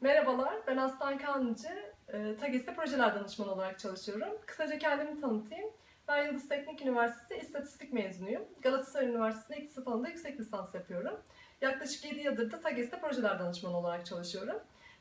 Merhabalar, ben Aslan Kanlıcı. E, TAGES'te projeler danışmanı olarak çalışıyorum. Kısaca kendimi tanıtayım. Ben Yıldız Teknik Üniversitesi İstatistik mezunuyum. Galatasaray Üniversitesi'nde iktisat alanında yüksek lisans yapıyorum. Yaklaşık 7 yıldır da TAGES'te projeler danışmanı olarak çalışıyorum.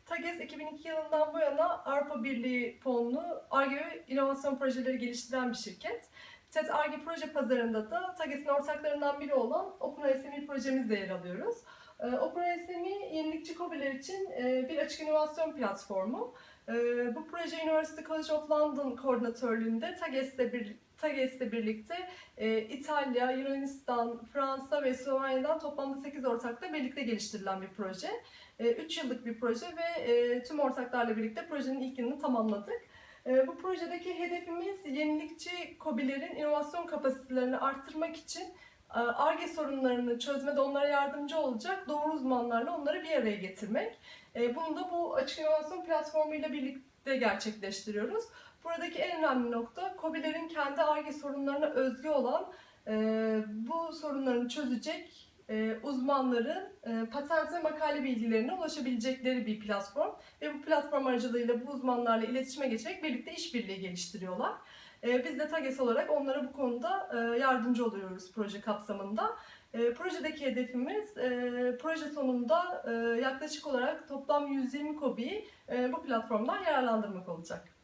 TAGES 2002 yılından bu yana Avrupa Birliği fonlu ARGE inovasyon projeleri geliştiren bir şirket. TED ARGE proje pazarında da TAGES'in ortaklarından biri olan Open SME projemizle yer alıyoruz. Ee, Open SME yenilikçi KOBİ'ler için e, bir açık inovasyon platformu. Ee, Bu proje University College of London koordinatörlüğünde TAGES'le bir TAGES'le birlikte e, İtalya, Yunanistan, Fransa ve Slovenya'dan toplamda 8 ortakla birlikte geliştirilen bir proje. 3 yıllık bir proje ve e, tüm ortaklarla birlikte projenin ilk yılını tamamladık. E, Bu projedeki hedefimiz yenilikçi KOBİ'lerin inovasyon kapasitelerini arttırmak için ARGE sorunlarını çözmede onlara yardımcı olacak doğru uzmanlarla onları bir araya getirmek. E, Bunu da bu açık inovasyon platformu ile birlikte gerçekleştiriyoruz. Buradaki en önemli nokta KOBİ'lerin kendi ARGE sorunlarına özgü olan e, bu sorunlarını çözecek e, uzmanların e, patent ve makale bilgilerine ulaşabilecekleri bir platform ve bu platform aracılığıyla bu uzmanlarla iletişime geçerek birlikte işbirliği geliştiriyorlar. E, Biz de TAGES olarak onlara bu konuda e, yardımcı oluyoruz proje kapsamında. E, Projedeki hedefimiz e, proje sonunda e, yaklaşık olarak toplam 120 KOBİ'yi bu platformdan yararlandırmak olacak.